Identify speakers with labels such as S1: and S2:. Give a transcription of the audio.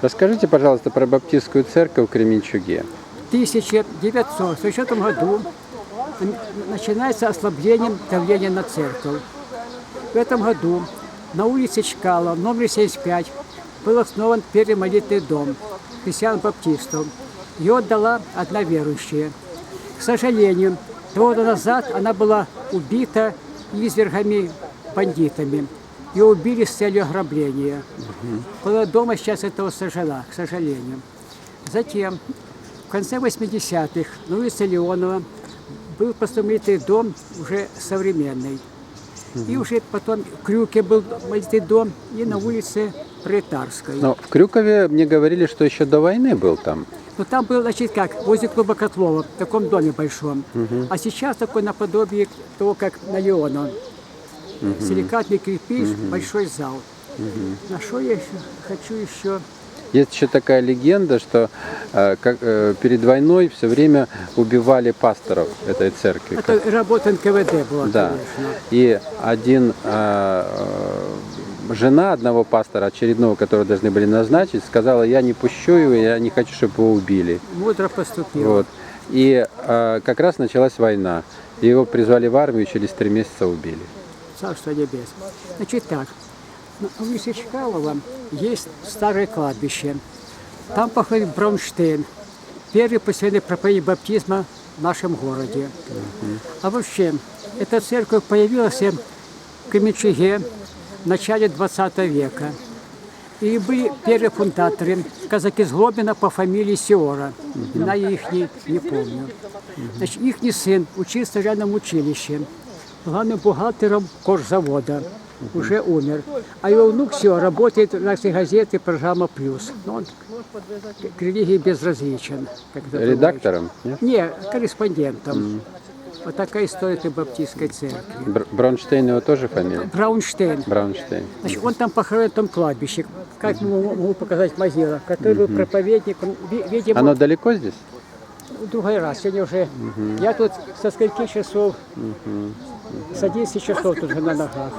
S1: Расскажите, пожалуйста, про баптистскую церковь в Кременчуге.
S2: В 1900 году начинается ослабление давления на церковь. В этом году на улице Чкала, номер 75, был основан первый молитвенный дом христиан-баптистов. Ее отдала одна верующая. К сожалению, два года назад она была убита извергами бандитами. Ее убили с целью ограбления. Была дома сейчас этого сожжена, к сожалению. Затем, в конце 80-х, на улице Леонова был построен дом уже современный. И уже потом в Крюке был молитвенный дом, и на улице Пролетарской.
S1: Но в Крюкове мне говорили, что еще до войны был там.
S2: Но там был, значит, как, возле клуба Котлова, в таком доме большом. А сейчас такой наподобие того, как на Леонова. Силикатный кирпич, большой зал. На что я еще хочу еще...
S1: Есть еще такая легенда, что э, как, э, перед войной все время убивали пасторов этой церкви.
S2: Это работа НКВД была,
S1: Да.
S2: конечно.
S1: И один э, э, жена одного пастора очередного, которого должны были назначить, сказала, я не пущу его, я не хочу, чтобы его убили.
S2: Мудро поступил.
S1: Вот. И э, как раз началась война. Его призвали в армию, через три месяца убили.
S2: Царство небес. Значит так, на улице Чкалова есть старое кладбище. Там похоронен Бронштейн, первый посвященный проповеди баптизма в нашем городе. А вообще, эта церковь появилась в Кременчуге в начале 20 века. И были первые фундаторы, казаки с Глобина по фамилии Сиора. Имена я их не, не помню. Значит, их сын учился в рядом училище. Главным бухгалтером кожзавода. Уже умер. А его внук все работает в нашей газете «Программа Плюс». Но он к- религии безразличен.
S1: Редактором? нет?
S2: Не, корреспондентом. Вот такая история этой баптистской церкви.
S1: Бр- Бронштейн его тоже фамилия?
S2: Браунштейн.
S1: Браунштейн.
S2: Значит, он там похоронен в том кладбище. Как могу, могу показать могила, который был проповедник, он, ви- видимо,
S1: Оно далеко здесь?
S2: другой раз. Сегодня уже, я тут со скольки часов, с 11 часов тут же на ногах.